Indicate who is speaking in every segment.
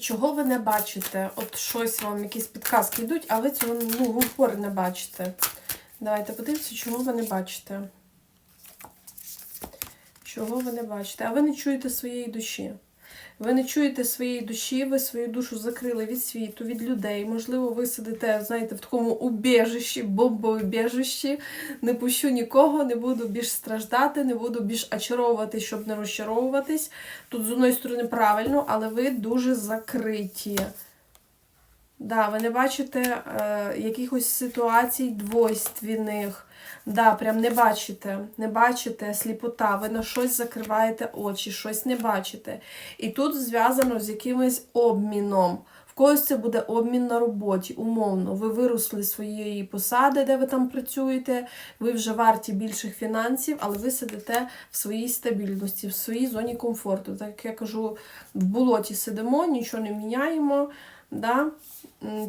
Speaker 1: Чого ви не бачите? От щось вам, якісь підказки йдуть, а ви цього ну, в упор не бачите. Давайте подивимося, чого ви не бачите. Чого ви не бачите? А ви не чуєте своєї душі. Ви не чуєте своєї душі, ви свою душу закрили від світу, від людей. Можливо, ви сидите, знаєте, в такому убіжищі, бомбоубіжищі. Не пущу нікого, не буду більш страждати, не буду більш очаровувати, щоб не розчаровуватись. Тут з одної сторони правильно, але ви дуже закриті. Да, ви не бачите е, якихось ситуацій двойственних. Да, прям не бачите, не бачите сліпота, ви на щось закриваєте очі, щось не бачите. І тут зв'язано з якимось обміном. В когось це буде обмін на роботі, умовно. Ви виросли своєї посади, де ви там працюєте, ви вже варті більших фінансів, але ви сидите в своїй стабільності, в своїй зоні комфорту. Так як я кажу, в болоті сидимо, нічого не міняємо. Да?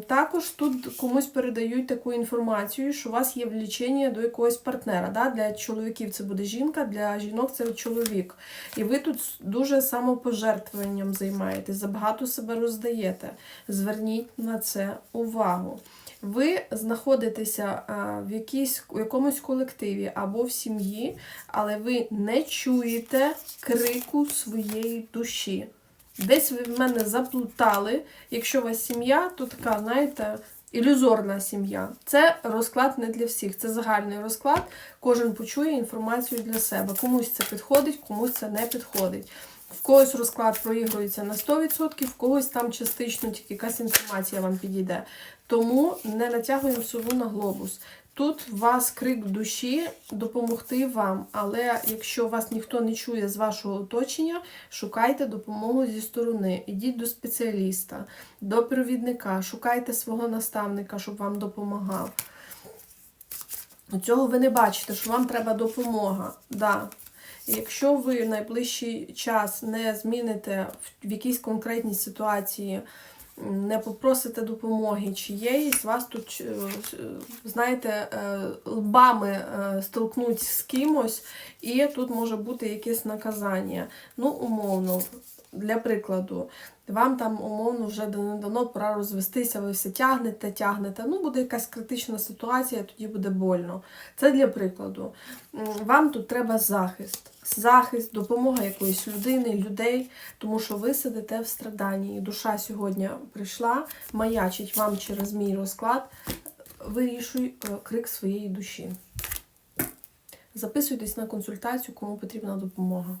Speaker 1: Також тут комусь передають таку інформацію, що у вас є влічення до якогось партнера. Да? Для чоловіків це буде жінка, для жінок це чоловік. І ви тут дуже самопожертвуванням займаєтесь, забагато себе роздаєте. Зверніть на це увагу. Ви знаходитеся в якійсь, у якомусь колективі або в сім'ї, але ви не чуєте крику своєї душі. Десь ви в мене заплутали. Якщо у вас сім'я, то така, знаєте, ілюзорна сім'я. Це розклад не для всіх, це загальний розклад. Кожен почує інформацію для себе. Комусь це підходить, комусь це не підходить. В когось розклад проігрується на 100%, в когось там частично тільки якась інформація вам підійде. Тому не натягуємо сову на глобус. Тут у вас крик душі допомогти вам, але якщо вас ніхто не чує з вашого оточення, шукайте допомогу зі сторони. Ідіть до спеціаліста, до провідника, шукайте свого наставника, щоб вам допомагав. Цього ви не бачите, що вам треба допомога. Да. Якщо ви в найближчий час не зміните в- якійсь конкретній ситуації, не попросите допомоги чиєїсь, вас тут, е, знаєте, е, лбами е, столкнуть з кимось, і тут може бути якесь наказання. Ну, умовно, для прикладу, вам там умовно вже не дано пора розвестися, ви все тягнете, тягнете. Ну, буде якась критична ситуація, тоді буде больно. Це для прикладу. Вам тут треба захист. Захист, допомога якоїсь людини, людей, тому що ви сидите в страданні. І душа сьогодні прийшла, маячить вам через мій розклад. Вирішуй е, крик своєї душі. Записуйтесь на консультацію, кому потрібна допомога.